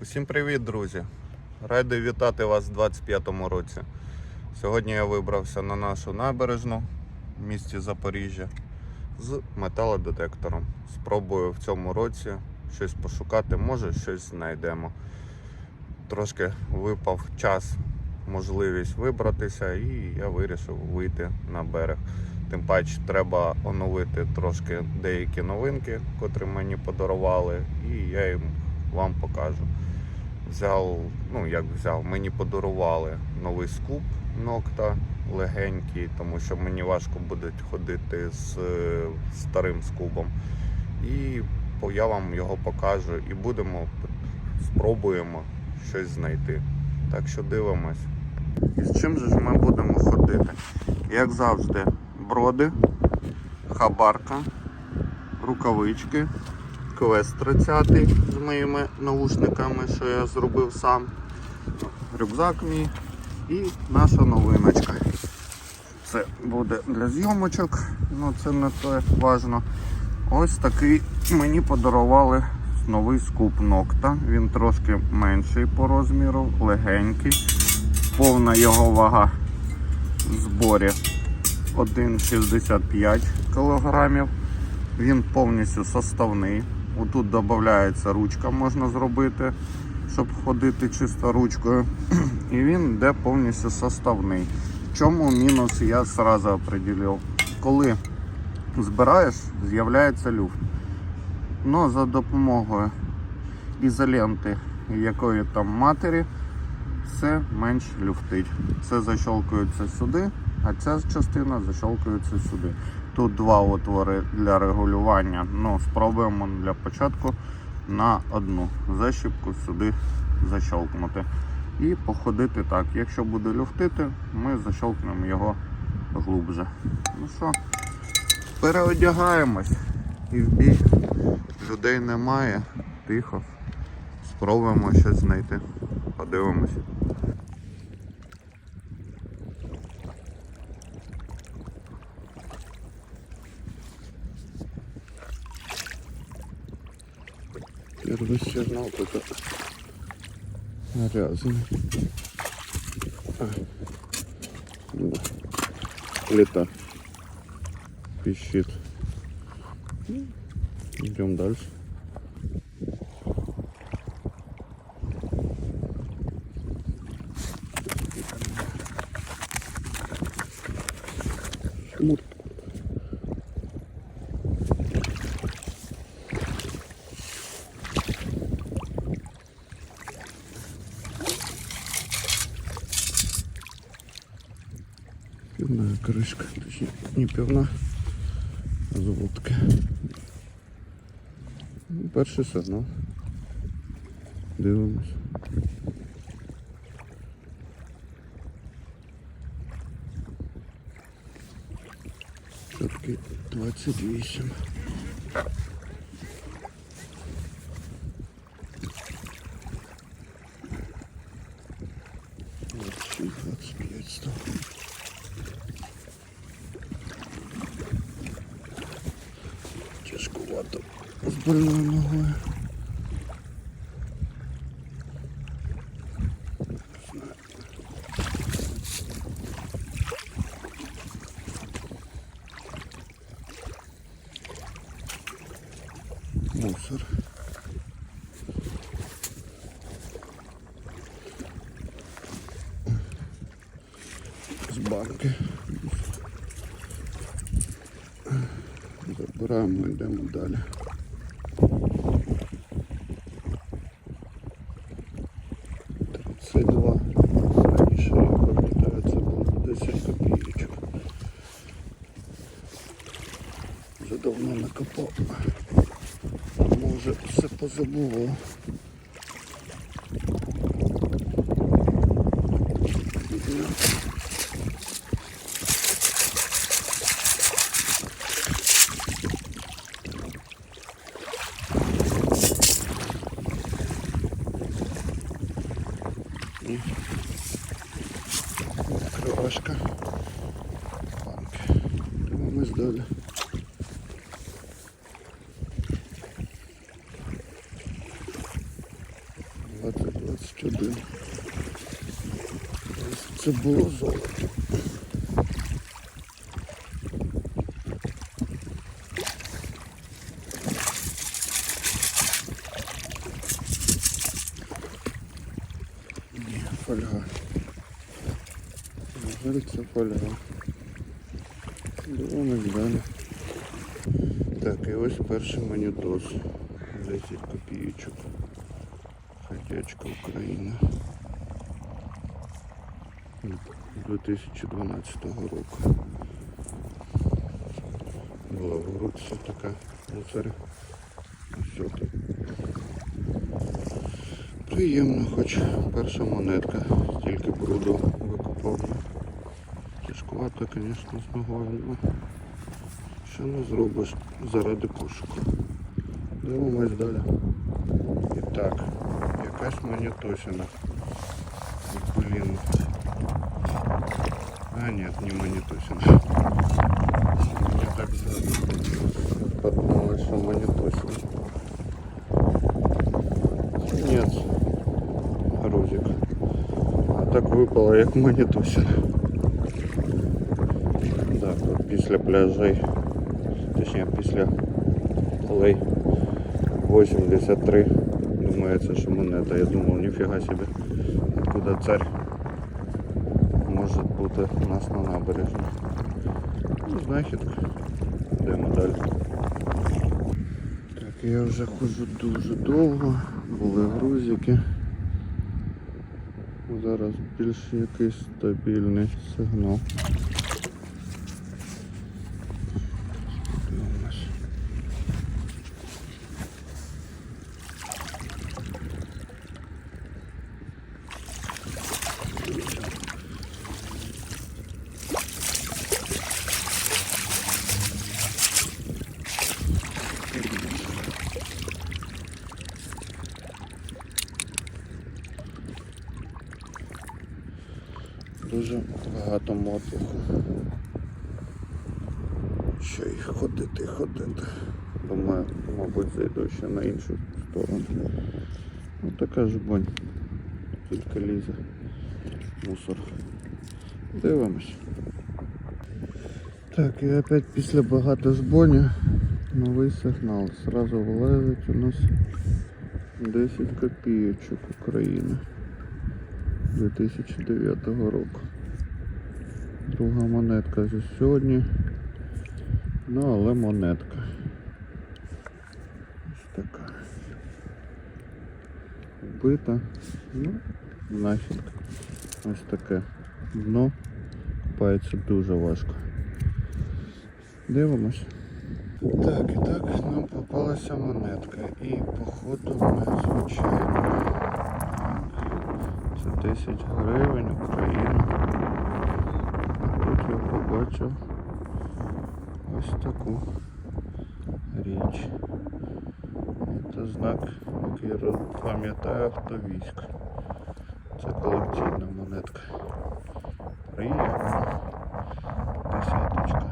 Усім привіт, друзі! Радий вітати вас у 25-му році. Сьогодні я вибрався на нашу набережну в місті Запоріжжя з металодетектором. Спробую в цьому році щось пошукати, може щось знайдемо. Трошки випав час, можливість вибратися, і я вирішив вийти на берег. Тим паче треба оновити трошки деякі новинки, котрі мені подарували, і я їм вам покажу взяв, ну як взяв, мені подарували новий скуп нокта легенький, тому що мені важко буде ходити з старим скубом. І я вам його покажу і будемо спробуємо щось знайти. Так що дивимось. І з чим же ми будемо ходити? Як завжди, броди, хабарка, рукавички, квест 30 з моїми наушниками, що я зробив сам. Рюкзак мій і наша новиночка. Це буде для зйомочок, ну це не так важно. Ось такий мені подарували новий скуп нокта. Він трошки менший по розміру, легенький. Повна його вага в зборі 1,65 кг. Він повністю составний. Отут додається ручка, можна зробити, щоб ходити чисто ручкою. І він йде повністю составний. Чому мінус я одразу определив. Коли збираєш, з'являється люфт. Но за допомогою ізоленти якої там матері все менш люфтить. Це защолкується сюди, а ця частина защолкується сюди. Тут два отвори для регулювання. Ну, спробуємо для початку на одну защіпку сюди защолкнути. І походити так. Якщо буде люфтити, ми защолкнемо його глубже. Ну що, переодягаємось і в бій. Людей немає, тихо. Спробуємо щось знайти. Подивимось. Первый только грязный. А. Да. Пищит. Идем дальше. Крышка, точнее, не пивна, а з водки. Перший сигнал. Дивимось. Все-таки 28. Больною ногою. Мусор. З банки. Забираємо, йдемо далі. Давно накопав. Може все позабував. Відкриваємо. важка. Банки. Дивимось далі. Двадцять Це було золото. Ні, фольга. Жаль, це фольга. Дивимось далі. Так, і ось перший монітос. 10 копійочок. Хотячка Україна. 2012 року. Була в руці така мусорі. Все тут. Приємно, хоч перша монетка, стільки бруду викопав. Тяжкувато, звісно, з ногою, що не зробиш заради пошуку. Дивимось далі. І так, якась монетосина. Блін. А нет, не монетосина. Мне так подумалось, что монетосина. Нет, грузик. А так випало як монетосина. Да, тут після пляжей, точніше після полей 83. Думаю, це що монета. Я думав, ніфіга себе. Откуда царь може бути у нас на набережні. Ну, знахідка. Йдемо далі. Так, я вже ходжу дуже довго, були грузики. Зараз більш якийсь стабільний сигнал. Подивимось. Дуже багато мотлуху. Ще й ходити, ходити. Думаю, мабуть, зайду ще на іншу сторону. Ну така ж бонь. Тільки лізе. Мусор. Дивимось. Так, і опять після багато жбоні новий сигнал. Сразу вилазить у нас 10 копійочок України. 2009 року. Друга монетка вже сьогодні. Ну, але монетка. Ось така. Вбита. Ну, знахідка. Ось таке. Дно купається дуже важко. Дивимось. Так, і так нам попалася монетка. І походу ми звичайно. Це 10 гривень Україна. Я побачив ось таку річ. Це знак, який пам'ятає автовійськ. Це колекційна монетка. Приємно. Десяточка.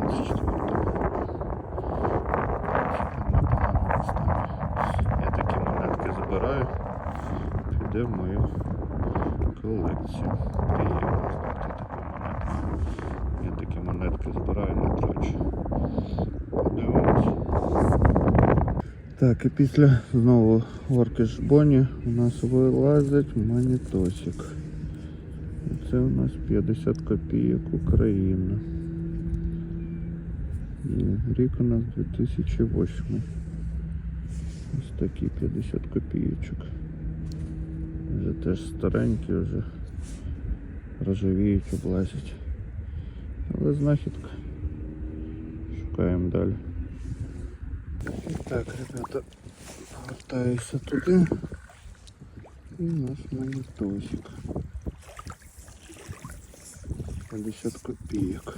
24 року. В непоганому стані. Я такі монетки збираю піде в мою колекцію. Приємно знати. Я такі монетки збираю не трачу. Подивимось. Так, і після знову Оркіш Боні у нас вилазить монітосик. І Це у нас 50 копійок Україна. Рік у нас 2008. Ось такі 50 копійочок. Вже теж старенькі, вже рожевіють, облазять. Але знахідка. Шукаємо далі. І так, ребята, повертаюся туди. І у нас монітосик. 50 копійок.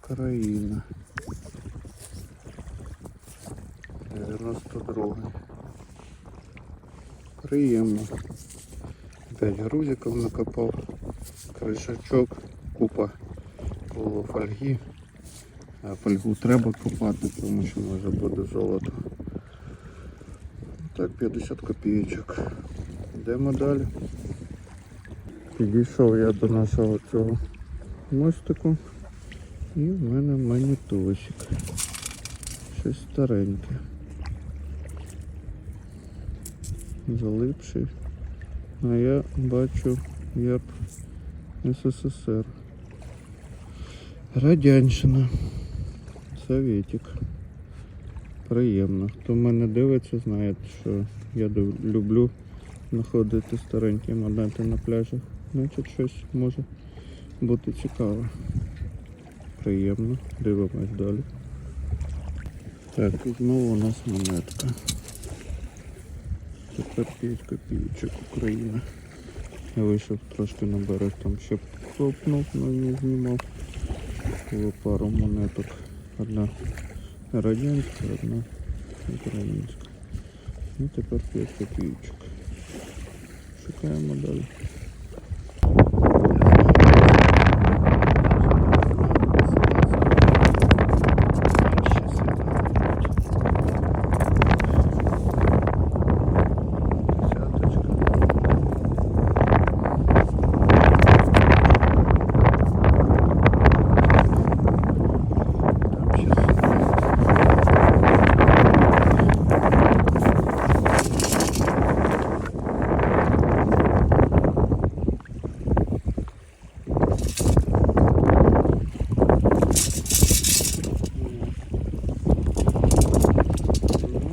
Країна. 92. Приємно. Опять грузиков накопав. кришачок, купа Було фольги. А фольгу треба купати, тому що може буде золото. Так, 50 копійочок. Йдемо далі. Підійшов я до нашого цього мостику. І в мене манітосик. Щось стареньке. Залипший. А я бачу герб СССР. Радянщина. Советик. Приємно. Хто мене дивиться, знає, що я люблю знаходити старенькі монети на пляжах. Значить щось може бути цікаве. Приємно. Дивимось далі. Так, і знову у нас монетка. Тепер 5 копійочок Україна. Я вийшов трошки на берег, там ще копнув, але не знімав. Було пару монеток. Одна радянська, одна українська. І тепер 5 копійочок. Шукаємо далі.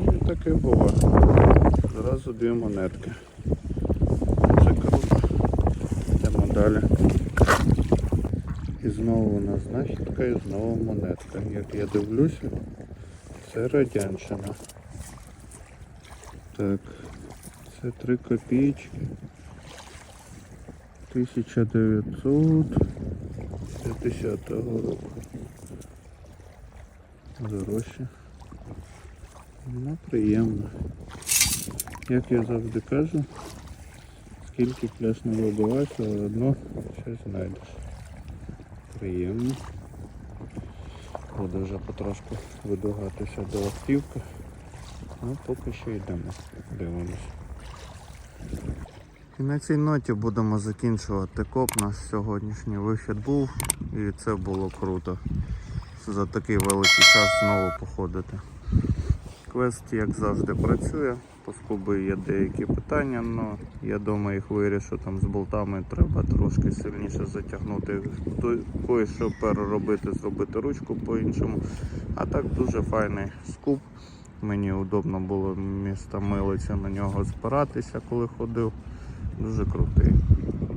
Ну і таке було. Зразу дві монетки. Це круто. Йдемо далі. І знову у нас знахідка і знову монетка. Як я дивлюся, це радянщина. Так, це 3 копійки. 1950 року. Дорожче. Ну, приємно. Як я завжди кажу, скільки пляж не вибиваєш, але одно щось знайдеш. Приємно. Буду вже потрошку видвигатися до автівки. Ну, поки що йдемо. Дивимось. І на цій ноті будемо закінчувати коп. Наш сьогоднішній вихід був і це було круто. За такий великий час знову походити. Квест, як завжди, працює. По є деякі питання, але я думаю, їх вирішу. Там з болтами треба трошки сильніше затягнути. То- Кое-що переробити, зробити ручку по-іншому. А так дуже файний скуп. Мені удобно було місто милиця на нього спиратися, коли ходив. Дуже крутий.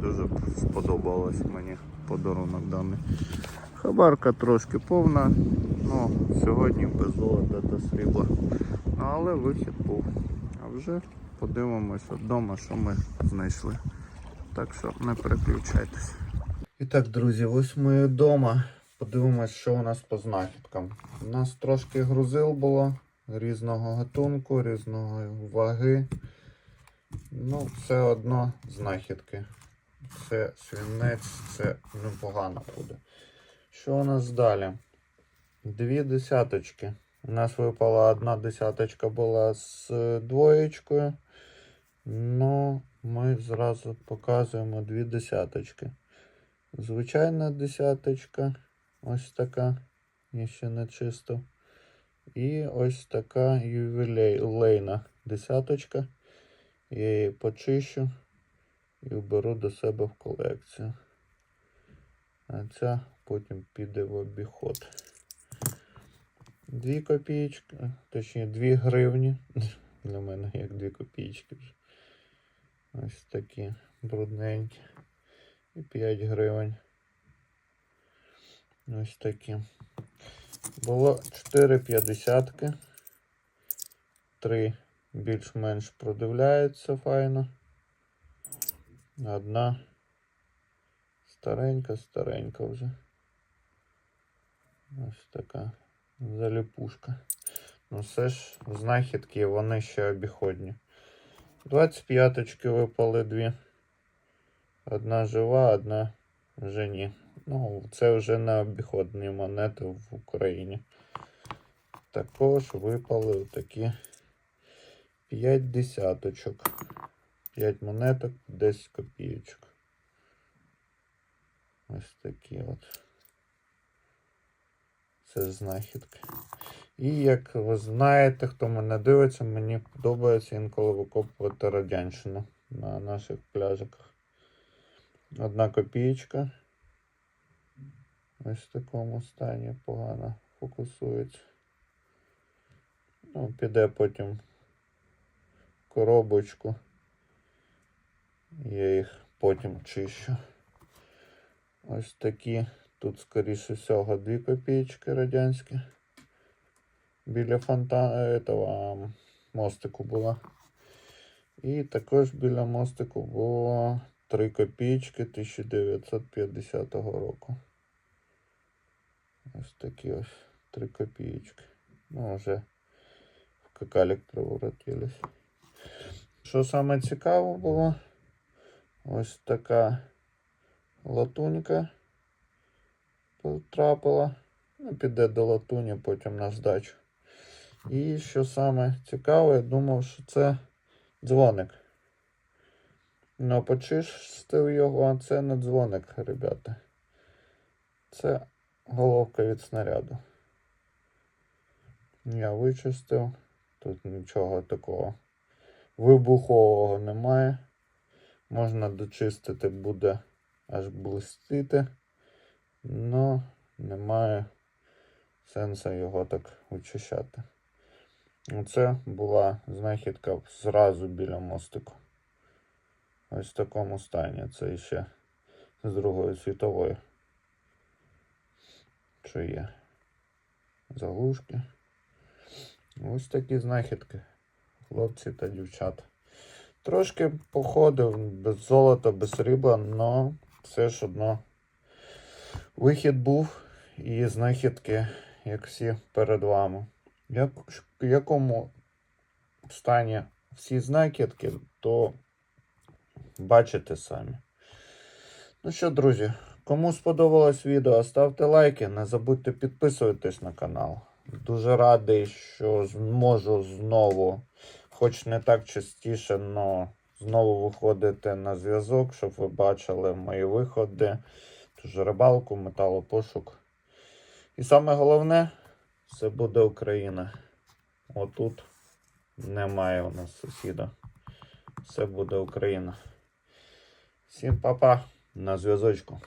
Дуже сподобалось мені подарунок даний. Хабарка трошки повна, ну сьогодні без золота та срібла. Ну, але вихід був. Вже подивимося вдома, що ми знайшли. Так що не переключайтесь. І так, друзі, ось ми вдома. Подивимось, що у нас по знахідкам. У нас трошки грузил було різного гатунку, різної ваги. Ну, все одно знахідки. Це свінець, це непогано буде. Що у нас далі? Дві десяточки. У нас випала одна десяточка була з двоєчкою. Ну, ми зразу показуємо дві десяточки. Звичайна десяточка. Ось така. Я ще не чистив. І ось така ювілейна десяточка. Я її почищу і вберу до себе в колекцію. А ця потім піде в обіход. Дві копійки, точніше дві гривні. Для мене як дві копійки вже. Ось такі брудненькі. І 5 гривень. Ось такі. Було 4 п'ятдесятки. Три більш-менш продивляються файно. Одна старенька, старенька вже. Ось така заліпушка. Ну все ж знахідки, вони ще обіходні. 25 випали дві. Одна жива, одна Вже ні. Ну, це вже не обіходні монети в Україні. Також випали такі 5 десяточок. 5 монеток, 10 копійочок. Ось такі от. Це знахідки. І як ви знаєте, хто мене дивиться, мені подобається інколи викопувати радянщину на наших пляжиках. Одна копієчка. Ось в такому стані погано фокусується. Ну, піде потім в коробочку. Я їх потім чищу. Ось такі. Тут, скоріше всього, дві копійки радянські. Біля фонтану этого мостику була. І також біля мостику було 3 копійки 1950 року. Ось такі ось 3 копійки. Ну, вже в какалік превратились. Що саме цікаво було? Ось така латунька потрапила. Ну, піде до латуні, потім на здачу. І що саме цікаве, я думав, що це дзвоник. Ну, почистив його, а це не дзвоник, ребята. Це головка від снаряду. Я вичистив. Тут нічого такого вибухового немає. Можна дочистити, буде аж блистити. Но немає сенсу його так вичищати. Оце була знахідка зразу біля мостику. Ось в такому стані. Це ще з Другої світової. Що є? Заглушки. Ось такі знахідки. Хлопці та дівчата. Трошки походив без золота, без срібла, але все ж одно вихід був і знахідки, як всі перед вами. Як, в якому стані всі знахідки, то бачите самі. Ну що, друзі, кому сподобалось відео, ставте лайки, не забудьте підписуватись на канал. Дуже радий, що зможу знову, хоч не так частіше, але знову виходити на зв'язок, щоб ви бачили мої виходи. Рибалку, металопошук. І саме головне, це буде Україна. Отут немає у нас сусіда. Все буде Україна. Всім па-па, на зв'язочку.